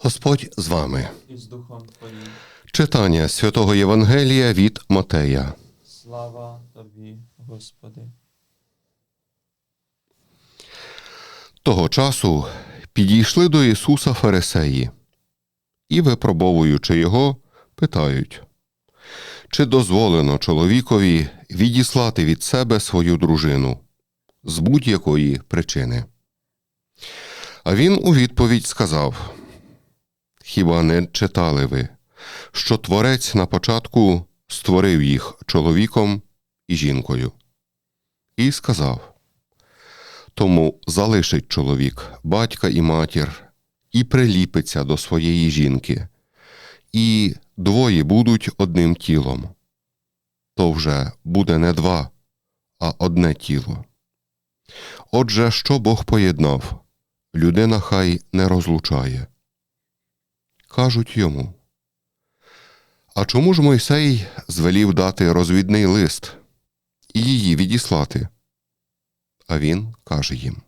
Господь з вами. і з Духом Твоїм. Читання святого Євангелія від Матея. Слава Тобі, Господи. Того часу підійшли до Ісуса фарисеї і, випробовуючи його, питають, чи дозволено чоловікові відіслати від себе свою дружину з будь-якої причини. А він у відповідь сказав: Хіба не читали ви, що Творець на початку створив їх чоловіком і жінкою? І сказав: тому залишить чоловік батька і матір і приліпиться до своєї жінки, і двоє будуть одним тілом. То вже буде не два, а одне тіло. Отже, що Бог поєднав, людина хай не розлучає. Кажуть йому. А чому ж Мойсей звелів дати розвідний лист і її відіслати? А він каже їм: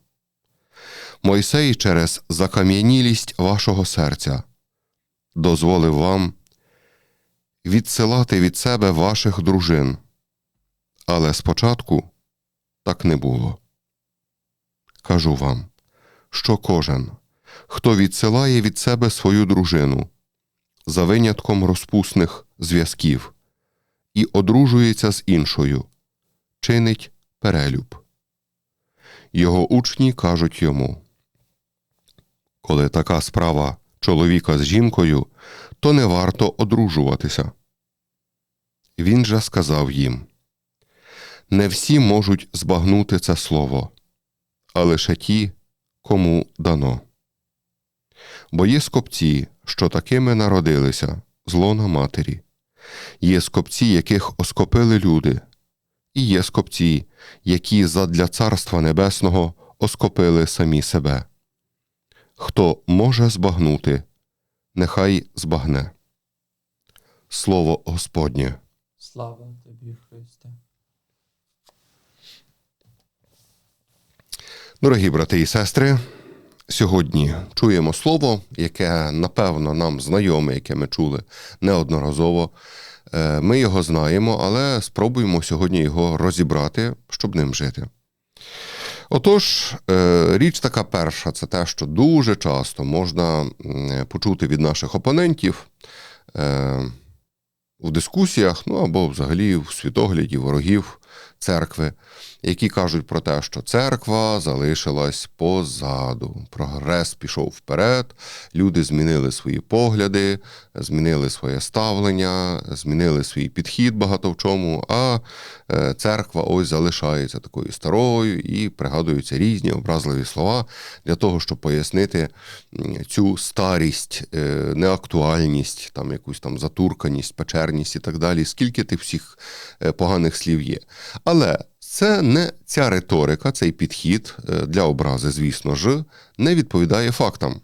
Мойсей через закам'янілість вашого серця дозволив вам відсилати від себе ваших дружин, але спочатку так не було. Кажу вам, що кожен, хто відсилає від себе свою дружину за винятком розпусних зв'язків і одружується з іншою, чинить перелюб. Його учні кажуть йому Коли така справа чоловіка з жінкою, то не варто одружуватися. Він же сказав їм Не всі можуть збагнути це слово, а лише ті, кому дано. Бо є скопці, що такими народилися, з лона матері, є скопці, яких оскопили люди, і є скопці, які задля Царства Небесного оскопили самі себе. Хто може збагнути, нехай збагне. Слово Господнє. Слава Тобі, Христе. Дорогі брати і сестри, сьогодні чуємо слово, яке напевно нам знайоме, яке ми чули неодноразово. Е, Ми його знаємо, але спробуємо сьогодні його розібрати, щоб ним жити. Отож, е, річ така перша це те, що дуже часто можна почути від наших опонентів е, в дискусіях, ну або взагалі в світогляді ворогів церкви, які кажуть про те, що церква залишилась позаду, прогрес пішов вперед, люди змінили свої погляди, змінили своє ставлення, змінили свій підхід багато в чому, а е, церква ось залишається такою старою і пригадуються різні образливі слова для того, щоб пояснити цю старість, е, неактуальність, там якусь там затурканість, печерність і так далі. Скільки тих всіх е, поганих слів є. Але це не ця риторика, цей підхід е, для образи, звісно ж, не відповідає фактам.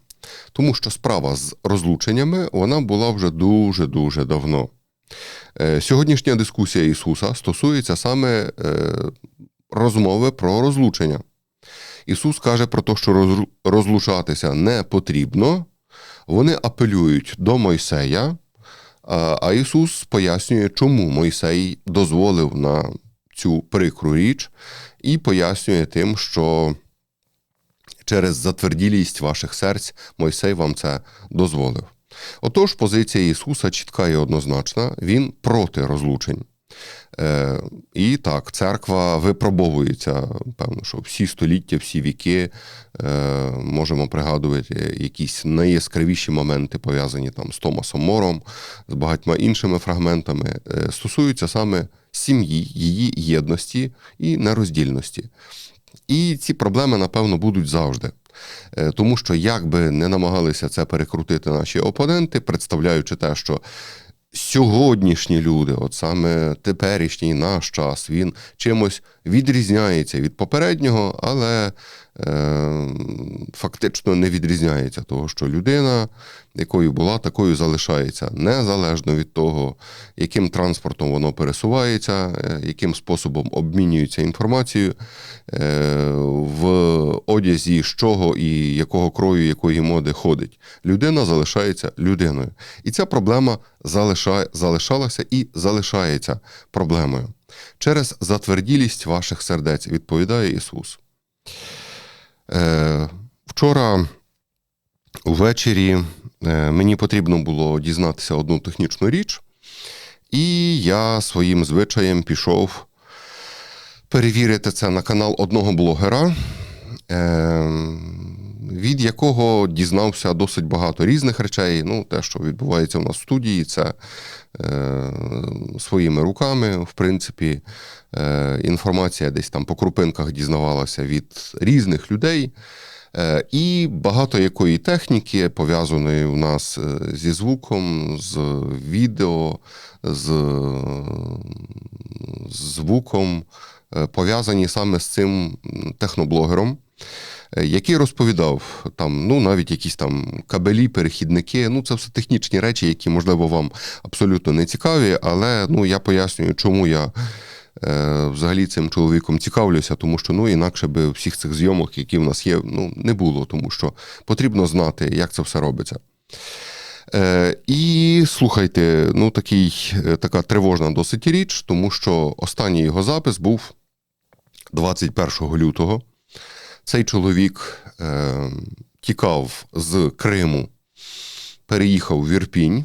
Тому що справа з розлученнями вона була вже дуже-дуже давно. Е, Сьогоднішня дискусія Ісуса стосується саме е, розмови про розлучення. Ісус каже про те, що розлучатися не потрібно. Вони апелюють до Мойсея, а Ісус пояснює, чому Мойсей дозволив на цю прикру річ, і пояснює тим, що через затверділість ваших серць Мойсей вам це дозволив. Отож, позиція Ісуса чітка і однозначна, Він проти розлучень. Е, і так, церква випробовується, певно, що всі століття, всі віки е, можемо пригадувати якісь найяскравіші моменти, пов'язані там з Томасом Мором, з багатьма іншими фрагментами, е, стосуються саме сім'ї, її єдності і нероздільності. І ці проблеми, напевно, будуть завжди. Е, Тому що, як би не намагалися це перекрутити наші опоненти, представляючи те, що сьогоднішні люди, от саме теперішній наш час, він чимось відрізняється від попереднього, але фактично не відрізняється, того, що людина, якою була, такою залишається, незалежно від того, яким транспортом воно пересувається, е, яким способом обмінюється інформацією, е, в одязі з чого і якого крою, якої моди ходить. Людина залишається людиною. І ця проблема залишалася і залишається проблемою. Через затверділість ваших сердець, відповідає Ісус. Е, вчора ввечері е, мені потрібно було дізнатися одну технічну річ, і я своїм звичаєм пішов перевірити це на канал одного блогера, е, від якого дізнався досить багато різних речей. Ну, те, що відбувається у нас в студії, це е, своїми руками, в принципі, е, інформація десь там по крупинках дізнавалася від різних людей. Е, І багато якої техніки пов'язаної у нас е, зі звуком, з відео, з звуком, е, пов'язані саме з цим техноблогером, який розповідав там, ну навіть якісь там кабелі, перехідники. Ну, це все технічні речі, які, можливо, вам абсолютно не цікаві, але ну, я пояснюю, чому я. е, Взагалі цим чоловіком цікавлюся, тому що ну інакше би всіх цих зйомок, які в нас є, ну не було, тому що потрібно знати, як це все робиться. Е, і слухайте, ну такий, е, така тривожна досить річ, тому що останній його запис був 21 лютого. Цей чоловік е, тікав з Криму, переїхав в Ірпінь.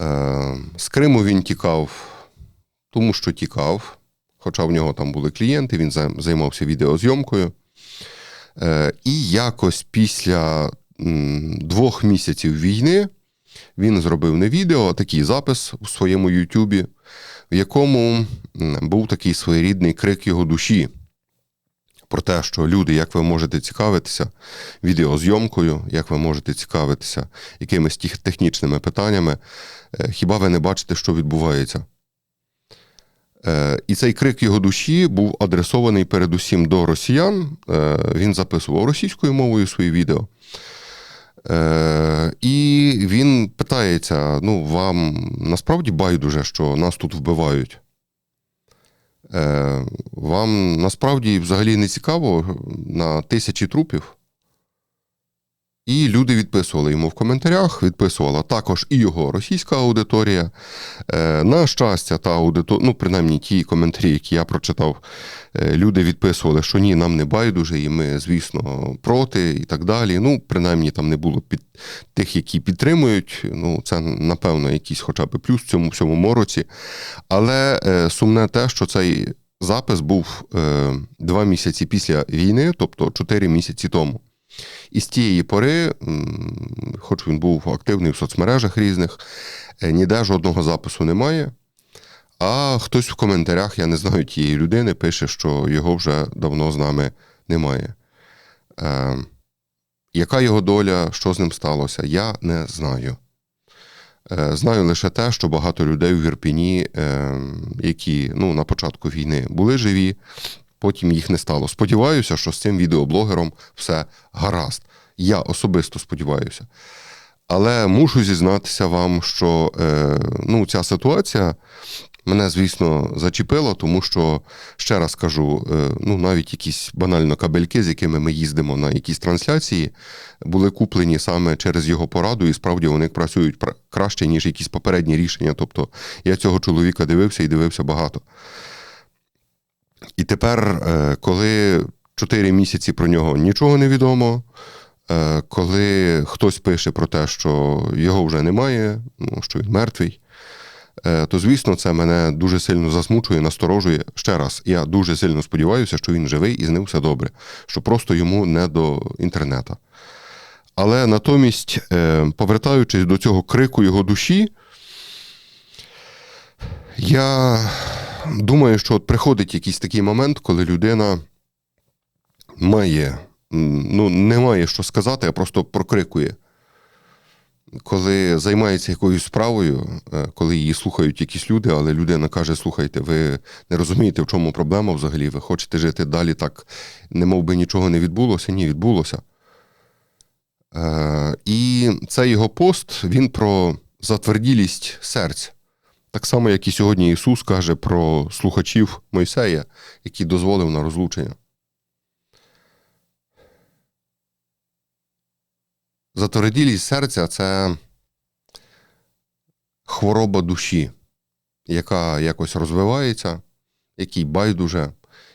Е, з Криму він тікав, тому що тікав, хоча в нього там були клієнти, він займався відеозйомкою. Е, і якось після м, двох місяців війни він зробив не відео, а такий запис у своєму Ютубі, в якому був такий своєрідний крик його душі про те, що люди, як ви можете цікавитися відеозйомкою, як ви можете цікавитися якимись технічними питаннями, е, хіба ви не бачите, що відбувається? Е, І цей крик його душі був адресований передусім до росіян. Е, Він записував російською мовою свої відео. І він питається: ну, вам насправді байдуже, що нас тут вбивають? Е, Вам насправді взагалі не цікаво на тисячі трупів? І люди відписували йому в коментарях, відписувала також і його російська аудиторія. Е, на щастя, та аудиторія, ну, принаймні ті коментарі, які я прочитав, е, люди відписували, що ні, нам не байдуже, і ми, звісно, проти, і так далі. Ну, принаймні, там не було під тих, які підтримують. Ну, це, напевно, якийсь хоча б плюс в цьому всьому мороці. Але е, сумне те, що цей запис був два місяці після війни, тобто чотири місяці тому. І з тієї пори, хоч він був активний в соцмережах різних, е, ніде жодного запису немає. А хтось в коментарях, я не знаю тієї людини, пише, що його вже давно з нами немає. Е, яка його доля, що з ним сталося, я не знаю. Е, Знаю лише те, що багато людей в Ірпіні, е, які ну, на початку війни були живі, потім їх не стало. Сподіваюся, що з цим відеоблогером все гаразд. Я особисто сподіваюся. Але мушу зізнатися вам, що е, ну, ця ситуація мене, звісно, зачепила, тому що, ще раз кажу, е, ну, навіть якісь банально кабельки, з якими ми їздимо на якісь трансляції, були куплені саме через його пораду, і справді вони працюють пра- краще, ніж якісь попередні рішення. Тобто я цього чоловіка дивився і дивився багато. І тепер, е, коли 4 місяці про нього нічого не відомо, е, коли хтось пише про те, що його вже немає, ну, що він мертвий, е, то звісно, це мене дуже сильно засмучує, насторожує. Ще раз, я дуже сильно сподіваюся, що він живий і з ним все добре, що просто йому не до інтернету. Але натомість, повертаючись до цього крику його душі, я думаю, що от приходить якийсь такий момент, коли людина має, ну, не має що сказати, а просто прокрикує. коли займається якоюсь справою, е, коли її слухають якісь люди, але людина каже: слухайте, ви не розумієте, в чому проблема взагалі, ви хочете жити далі так, не мов би нічого не відбулося? Ні, відбулося. Е, І цей його пост він про затверділість серця. Так само, як і сьогодні Ісус каже про слухачів Мойсея, який дозволив на розлучення. Затверділість серця це хвороба душі, яка якось розвивається, який байдуже,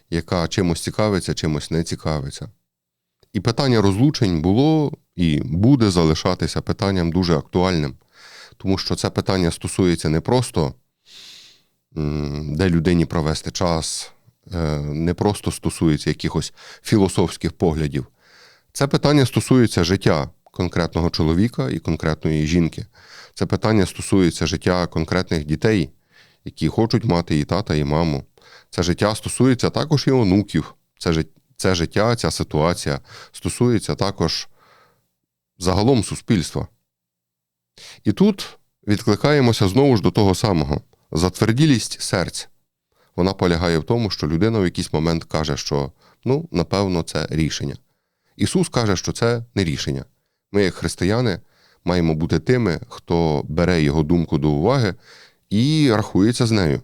яка чимось цікавиться, чимось не цікавиться. І питання розлучень було і буде залишатися питанням дуже актуальним, тому що це питання стосується не просто де людині провести час, е, не просто стосується якихось філософських поглядів. Це питання стосується життя конкретного чоловіка і конкретної жінки. Це питання стосується життя конкретних дітей, які хочуть мати і тата, і маму. Це життя стосується також і онуків. Це, це життя, ця ситуація стосується також загалом суспільства. І тут відкликаємося знову ж до того самого: затверділість серця. Вона полягає в тому, що людина в якийсь момент каже, що ну, напевно, це рішення. Ісус каже, що це не рішення. Ми, як християни, маємо бути тими, хто бере його думку до уваги і рахується з нею.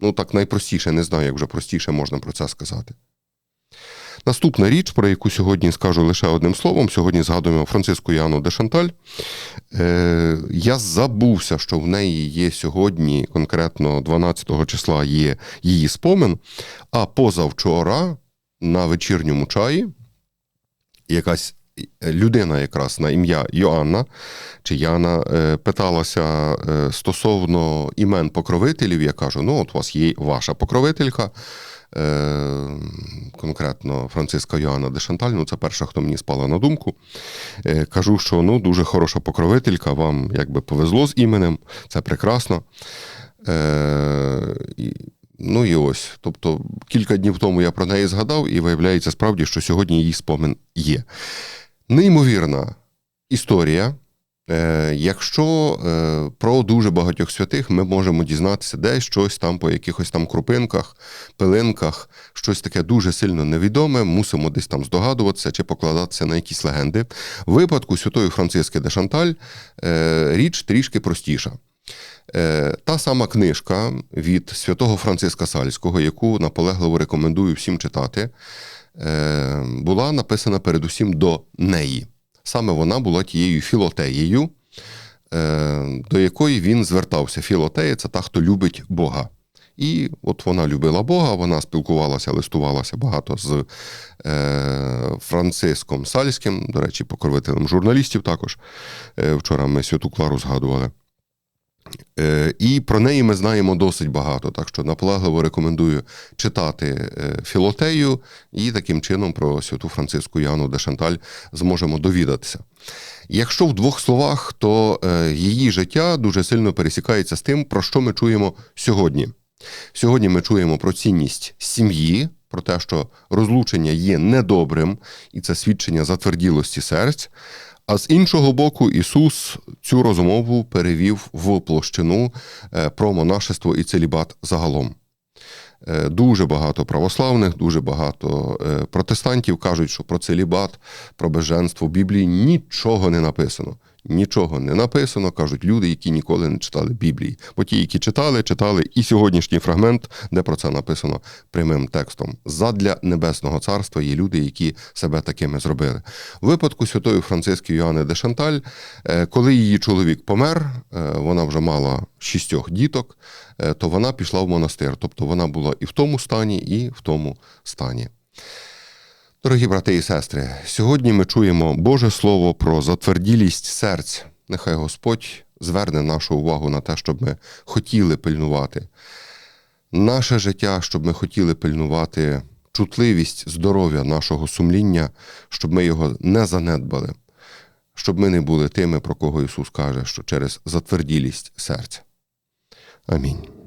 Ну, так найпростіше, не знаю, як вже простіше можна про це сказати. Наступна річ, про яку сьогодні скажу лише одним словом, сьогодні згадуємо Франциску Яну де Шанталь. Е, я забувся, що в неї є сьогодні, конкретно 12 числа, є її спомин, а позавчора на вечірньому чаї якась людина якраз на ім'я Йоанна чи Яна е, питалася е, стосовно імен покровителів. Я кажу: ну, от у вас є ваша покровителька. Е, Конкретно Франциска Йоанна де Шанталь, ну це перша, хто мені спала на думку. Е, Кажу, що ну дуже хороша покровителька, вам якби повезло з іменем, це прекрасно. Е, Ну і ось. Тобто кілька днів тому я про неї згадав, і виявляється справді, що сьогодні її спомин є. Неймовірна історія. Е, Якщо е, про дуже багатьох святих ми можемо дізнатися десь щось там по якихось там крупинках, пилинках, щось таке дуже сильно невідоме, мусимо десь там здогадуватися чи покладатися на якісь легенди. В випадку святої Франциски де Шанталь е, річ трішки простіша. Та сама книжка від святого Франциска Сальського, яку наполегливо рекомендую всім читати, була написана передусім до неї. Саме вона була тією філотеєю, е, до якої він звертався. Філотея це та, хто любить Бога. І от вона любила Бога, вона спілкувалася, листувалася багато з е, Франциском Сальським, до речі, покровителем журналістів також. Е, вчора ми святу Клару згадували. Е, І про неї ми знаємо досить багато, так що наполегливо рекомендую читати е, Філотею і таким чином про святу Франциску Яну де Шанталь зможемо довідатися. Якщо в двох словах, то е, її життя дуже сильно пересікається з тим, про що ми чуємо сьогодні. Сьогодні ми чуємо про цінність сім'ї, про те, що розлучення є недобрим, і це свідчення затверділості серць. А з іншого боку, Ісус цю розмову перевів в площину е, про монашество і целібат загалом. Е, Дуже багато православних, дуже багато е, протестантів кажуть, що про целібат, про беженство в Біблії нічого не написано. Нічого не написано, кажуть люди, які ніколи не читали Біблії. Бо ті, які читали, читали і сьогоднішній фрагмент, де про це написано прямим текстом. Задля небесного царства є люди, які себе такими зробили. В випадку святої Франциски Йоанни де Шанталь, е, коли її чоловік помер, е, вона вже мала шістьох діток, е, то вона пішла в монастир. Тобто вона була і в тому стані, і в тому стані. Дорогі брати і сестри, сьогодні ми чуємо Боже Слово про затверділість серць. Нехай Господь зверне нашу увагу на те, щоб ми хотіли пильнувати наше життя, щоб ми хотіли пильнувати чутливість здоров'я нашого сумління, щоб ми його не занедбали, щоб ми не були тими, про кого Ісус каже, що через затверділість серця. Амінь.